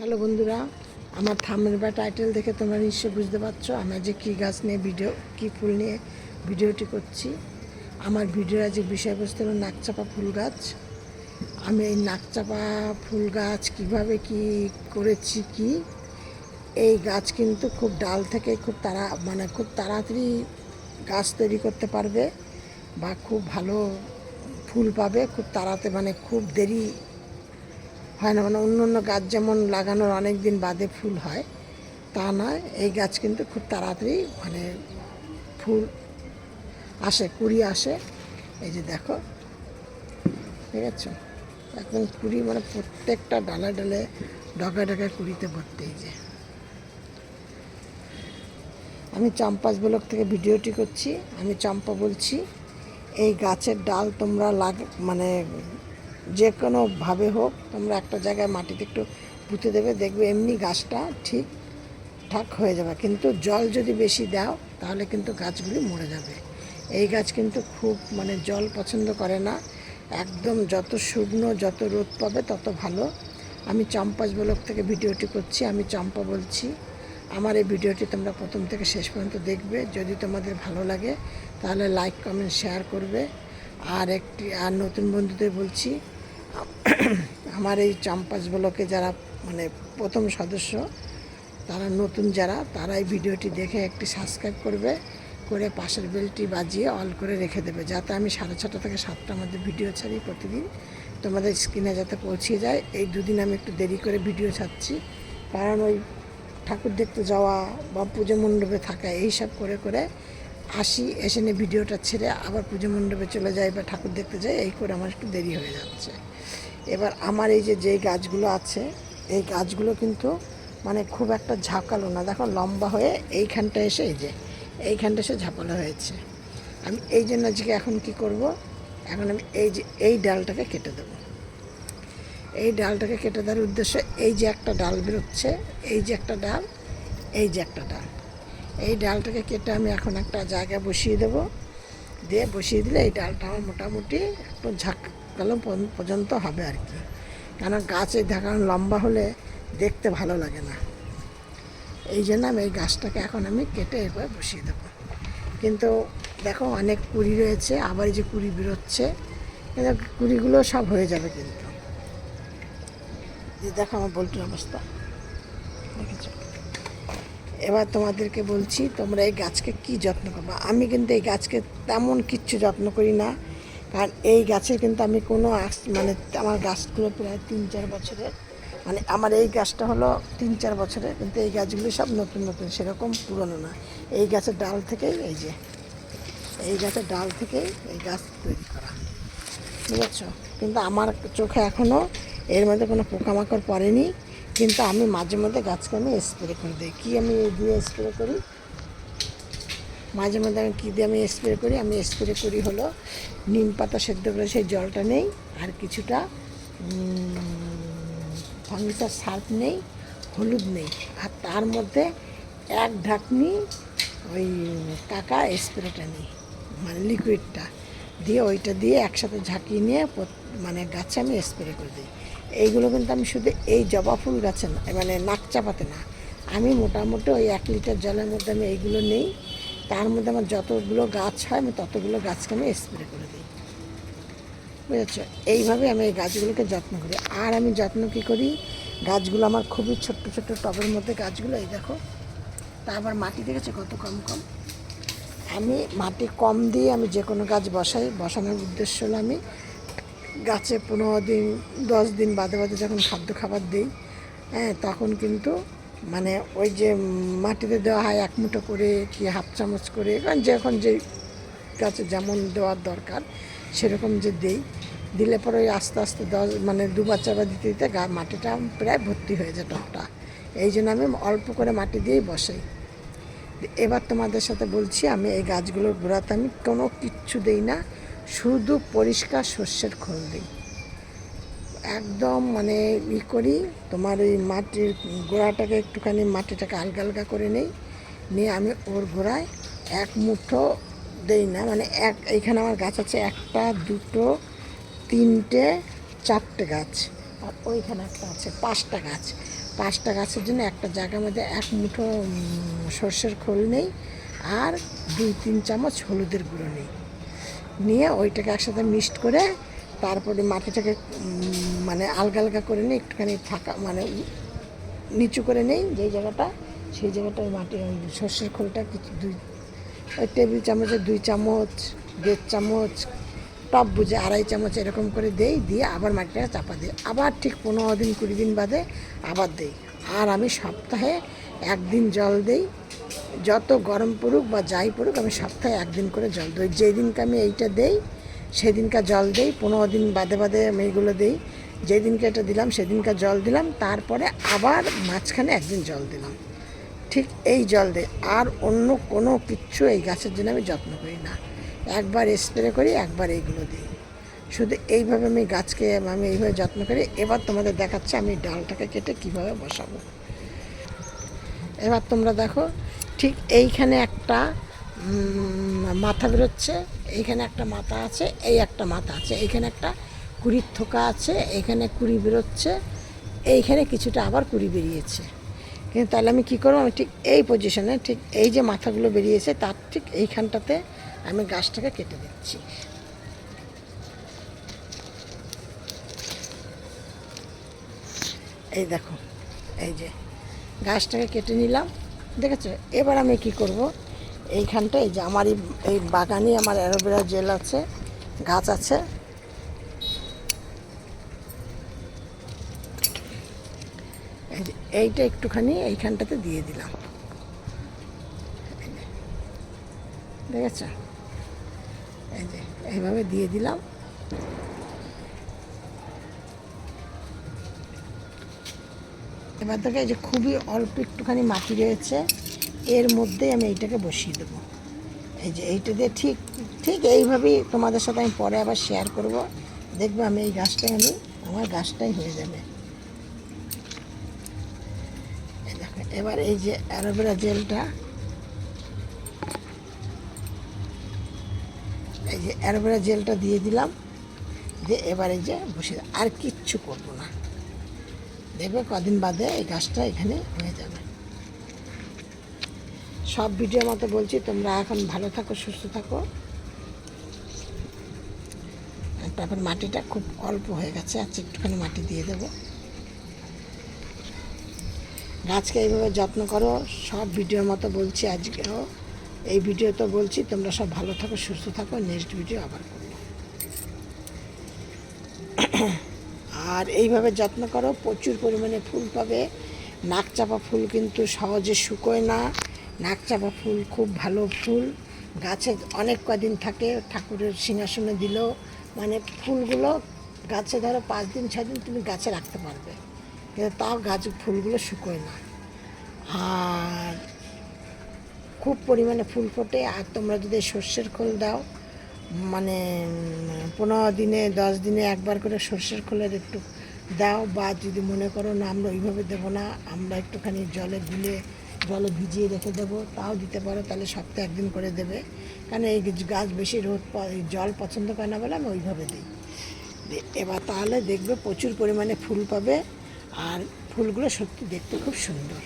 Hello বন্ধুরা, আমার থামের বা টাইটেল দেখে তোমরা নিশ্চয়ই বুঝতে পারছ আমরা যে কী গাছ নিয়ে ভিডিও, কী ফুল নিয়ে ভিডিওটি করছি। আমার ভিডিওর আজ বিষয়বস্তু হলো নাকচাপা ফুল গাছ। আমি এই নাকচাপা ফুল গাছ কীভাবে কি করেছি কি, এই গাছ কিন্তু খুব ডাল থেকে খুব তাড়া মানে খুব তাড়াতাড়ি গাছ তৈরি করতে পারবে বা খুব ভালো ফুল পাবে, খুব তাড়াতে মানে খুব দেরি হয় না মানে অন্য অন্য গাছ যেমন লাগানোর অনেক দিন বাদে ফুল হয়, তা নয়, এই গাছ কিন্তু খুব তাড়াতাড়ি মানে ফুল আসে, কুড়ি আসে। এই যে দেখো, ঠিক আছে? একদম কুড়ি মানে প্রত্যেকটা ডালে ডালে ডগায় ডগায় কুড়িতে ভর্তি যে। আমি চম্পাস ব্লক থেকে ভিডিওটি করছি, আমি চম্পা বলছি, এই গাছের ডাল তোমরা লাগ মানে যে কোনোভাবে হোক, তোমরা একটা জায়গায় মাটিতে একটু পুঁতে দেবে, দেখবে এমনি গাছটা ঠিক ঠাক হয়ে যাবে। কিন্তু জল যদি বেশি দাও, তাহলে কিন্তু গাছগুলি মরে যাবে। এই গাছ কিন্তু খুব মানে জল পছন্দ করে না। একদম যত শুকনো, যত রোদ পাবে, তত ভালো। আমি চম্পাস ব্লক থেকে ভিডিওটি করছি, আমি চম্পা বলছি। আমার এই ভিডিওটি তোমরা প্রথম থেকে শেষ পর্যন্ত দেখবে। যদি তোমাদের ভালো লাগে, তাহলে লাইক কমেন্ট শেয়ার করবে। আর একটি, আর নতুন বন্ধুদের বলছি আমার এই চাম্পাস ব্লকে যারা মানে প্রথম সদস্য, তারা নতুন যারা, তারা এই ভিডিওটি দেখে একটি সাবস্ক্রাইব করবে, করে পাশের বেলটি বাজিয়ে অল করে রেখে দেবে, যাতে আমি সাড়ে ছটা থেকে সাতটার মধ্যে ভিডিও ছাড়ি প্রতিদিন। তোমাদের স্ক্রিনে যাতে পৌঁছে যায়, এই দুদিন আমি একটু দেরি করে ভিডিও ছাড়ছি। কারণ ওই ঠাকুর দেখতে যাওয়া বা পুজো মণ্ডপে থাকা, এইসব করে করে আসি, এসে নিয়ে ভিডিওটা ছেড়ে আবার পুজো মণ্ডপে চলে যাই বা ঠাকুর দেখতে যাই, এই করে আমার একটু দেরি হয়ে যাচ্ছে। এবার আমার এই যে যেই গাছগুলো আছে, এই গাছগুলো কিন্তু মানে খুব একটা ঝাঁকালো না। দেখো, লম্বা হয়ে এইখানটা এসে এই যে, এইখানটা এসে ঝাঁপালো হয়েছে। আমি এই জন্য আজকে এখন কি করব? এখন আমি এই যে, এই ডালটাকে কেটে দেবো। এই ডালটাকে কেটে দেওয়ার উদ্দেশ্য এই যে একটা ডাল বেরোচ্ছে, এই যে একটা ডাল, এই যে একটা ডাল। এই ডালটাকে কেটে আমি এখন একটা জায়গায় বসিয়ে দেব। দিয়ে বসিয়ে দিলে এই ডালটা আমার মোটামুটি একটু ঝাঁকালো পর্যন্ত হবে আর কি। কেন গাছে দেখানো লম্বা হলে দেখতে ভালো লাগে না। এই জন্য আমি এই গাছটাকে এখন আমি কেটে এরপরে বসিয়ে দেবো। কিন্তু দেখো অনেক কুড়ি রয়েছে, আবার এই যে কুড়ি বেরোচ্ছে কিন্তু কুড়িগুলো সব হয়ে যাবে কিন্তু। দেখো আমার বল্টুর অবস্থা। দেখেছ? এবার তোমাদেরকে বলছি, তোমরা এই গাছকে কি যত্ন করবে? আমি কিন্তু এই গাছকে তেমন কিচ্ছু যত্ন করি না, কারণ এই গাছের কিন্তু আমি কোনো মানে আমার গাছগুলো প্রায় তিন চার বছরের মানে আমার এই গাছটা হলো তিন চার বছরের কিন্তু এই গাছগুলো সব নতুন নতুন, সেরকম পুরনো না। এই গাছের ডাল থেকেই এই যে, এই গাছের ডাল থেকেই এই গাছ তৈরি করা। বুঝেছ? কিন্তু আমার চোখে এখনও এর মধ্যে কোনো পোকামাকড় পড়েনি কিন্তু আমি মাঝে মধ্যে গাছকে আমি স্প্রে করে দিই। কী আমি দিয়ে স্প্রে করি? মাঝে মধ্যে আমি কী দিয়ে আমি স্প্রে করি? আমি স্প্রে করি হলো নিম পাতা সেদ্ধ করে সেই জলটা নেই, আর কিছুটা ফাঙ্গিসার সার্ফ নেই, হলুদ নেই। আর তার মধ্যে এক ঢাকনি ওই কাকা স্প্রেটা নিই মানে লিকুইডটা দিয়ে ওইটা দিয়ে একসাথে ঝাঁকিয়ে নিয়ে মানে গাছে আমি স্প্রে করে দিই। এইগুলো কিন্তু আমি শুধু এই জবা ফুল গাছে না মানে নাক চাপাতে না। আমি মোটামুটি ওই এক লিটার জলের মধ্যে আমি এইগুলো নেই। তার মধ্যে আমার যতগুলো গাছ হয়, আমি ততগুলো গাছকে আমি স্প্রে করে দিই। বুঝেছ? এইভাবে আমি এই গাছগুলোকে যত্ন করি। আর আমি যত্ন কী করি? গাছগুলো আমার খুবই ছোট্ট ছোট্ট টবের মধ্যে গাছগুলো, এই দেখো। তা আবার মাটি দেখেছে কত কম কম? আমি মাটি কম দিয়ে আমি যে কোনো গাছ বসাই। বসানোর উদ্দেশ্য হলো আমি গাছে পনেরো দিন, দশ দিন বাদে বাদে যখন খাদ্য খাবার দিই হ্যাঁ তখন কিন্তু মানে ওই যে মাটিতে দেওয়া হয় এক মুঠো করে কি হাফ চামচ করে, কারণ যখন যে গাছে যেমন দেওয়ার দরকার, সেরকম যে দেই। দিলে পরে ওই আস্তে আস্তে দশ মানে দুবার চারবার দিতে দিতে গা, মাটিটা প্রায় ভর্তি হয়ে যায় টবটা এই জন্য আমি অল্প করে মাটি দিয়েই বসাই। এবার তোমাদের সাথে বলছি, আমি এই গাছগুলোর গোড়াতে আমি কোনো কিচ্ছু দেই না। শুধু পরিষ্কার শস্যের খোল দিই। একদম মানে ই করি, তোমার ওই মাটির গোড়াটাকে একটুখানি মাটিটাকে আলগা আলগা করে নেই। নিয়ে আমি ওর গোড়ায় এক মুঠো দেই না মানে এক, এইখানে আমার গাছ আছে একটা, দুটো, তিনটে, চারটে গাছ। আর ওইখানে একটা আছে, পাঁচটা গাছ। পাঁচটা গাছের জন্য একটা জায়গার মধ্যে এক মুঠো সর্ষের খোল নেই। আর দুই, তিন চামচ হলুদের গুঁড়ো নেই। নিয়ে ওইটাকে একসাথে মিক্সড করে তারপরে মাটিটাকে মানে আলগা আলগা করে নিয়ে একটুখানি থাকা মানে নিচু করে নেই, যেই জায়গাটা, সেই জায়গাটা ওই মাটি, ওই সর্ষের খোলটা কিছু দুই, ওই টেবিল চামচে দুই চামচ, দেড় চামচ টপ বুঝে আড়াই চামচ এরকম করে দেই, দিয়ে আবার মাটিটাকে চাপা দিই। আবার ঠিক পনেরো দিন কুড়ি দিন বাদে আবার দেই। আর আমি সপ্তাহে একদিন জল দেই যত গরম পড়ুক বা যাই পড়ুক, আমি সপ্তাহে একদিন করে জল দিই। যেই দিনকে আমি এইটা দেই সেদিনকার জল দেই, পনেরো দিন বাদে বাদে আমি এইগুলো দিই। যেদিনকে এটা দিলাম সেদিনকার জল দিলাম, তারপরে আবার মাঝখানে একদিন জল দিলাম। ঠিক এই জল দেয়। আর অন্য কোনো কিচ্ছু এই গাছের জন্য আমি যত্ন করি না। একবার স্প্রে করি, একবার এইগুলো দিই। শুধু এইভাবে আমি গাছকে আমি এইভাবে যত্ন করি। এবার তোমাদের দেখাচ্ছে আমি ডালটাকে কেটে কীভাবে বসাবো। এবার তোমরা দেখো ঠিক এইখানে একটা মাথা বেরোচ্ছে, এইখানে একটা মাথা আছে, এই একটা মাথা আছে, এইখানে একটা কুড়ির থোকা আছে, এইখানে কুড়ি বেরোচ্ছে, এইখানে কিছুটা আবার কুড়ি বেরিয়েছে। কিন্তু তাহলে আমি কী করব? আমি ঠিক এই পজিশনে ঠিক এই যে মাথাগুলো বেরিয়েছে, তার ঠিক এইখানটাতে আমি গাছটাকে কেটে দিচ্ছি। এই দেখো, এই যে গাছটাকে কেটে নিলাম। দেখেছ? এবার আমি কি করব? এইখানটা এই যে আমার এই- বাগানে আমার অ্যালোভেরা জেল আছে, গাছ আছে। এই এইটা একটুখানি এইখানটাতে দিয়ে দিলাম। দেখেছ? এই যে এইভাবে দিয়ে দিলাম। এবার দেখো, এই যে খুবই অল্প একটুখানি মাটি রয়েছে, এর মধ্যেই আমি এইটাকে বসিয়ে দেবো। এই যে এইটা দিয়ে ঠিক ঠিক এইভাবেই তোমাদের সাথে আমি পরে আবার শেয়ার করব। দেখবে আমি এই গাছটাই আমি, আমার গাছটাই হয়ে যাবে। এবার এই যে অ্যালোভেরা জেলটা, এই যে অ্যালোভেরা জেলটা দিয়ে দিলাম, দিয়ে এবার এই যে বসে আর কিচ্ছু করব না। দেখবে কদিন বাদে এই গাছটা এখানে হয়ে যাবে। সব ভিডিও মতো বলছি, তোমরা এখন ভালো থাকো, সুস্থ থাকো। তারপর মাটিটা খুব অল্প হয়ে গেছে আচ্ছা একটুখানি মাটি দিয়ে দেবো। গাছকে এইভাবে যত্ন করো, সব ভিডিওর মতো বলছি আজকেও। এই ভিডিও তো বলছি, তোমরা সব ভালো থাকো, সুস্থ থাকো, নেক্সট ভিডিও আবার করব। আর এইভাবে যত্ন করো, প্রচুর পরিমাণে ফুল পাবে। নাকচাপা ফুল কিন্তু সহজে শুকোয় না। নাকচাপা ফুল খুব ভালো ফুল। গাছে অনেক কদিন থাকে, ঠাকুরের সিংহাসনে দিলেও মানে ফুলগুলো গাছে ধরো পাঁচ দিন, ছয় দিন তুমি গাছে রাখতে পারবে। কিন্তু তাও গাছ ফুলগুলো শুকোয় না। আর খুব পরিমাণে ফুল ফোটে। আর তোমরা যদি সর্ষের খোল দাও মানে পনেরো দিনে, দশ দিনে একবার করে সর্ষের খোলের একটু দাও, বা যদি মনে করো না আমরা ওইভাবে দেবো না, আমরা একটুখানি জলে গুলে, জলে ভিজিয়ে রেখে দেবো, তাও দিতে পারো, তাহলে সপ্তাহে একদিন করে দেবে। কারণ এই গাছ বেশি রোদ জল পছন্দ করে না বলে আমি ওইভাবে দিই। এবার তাহলে দেখবে প্রচুর পরিমাণে ফুল পাবে, আর ফুলগুলো সত্যি দেখতে খুব সুন্দর।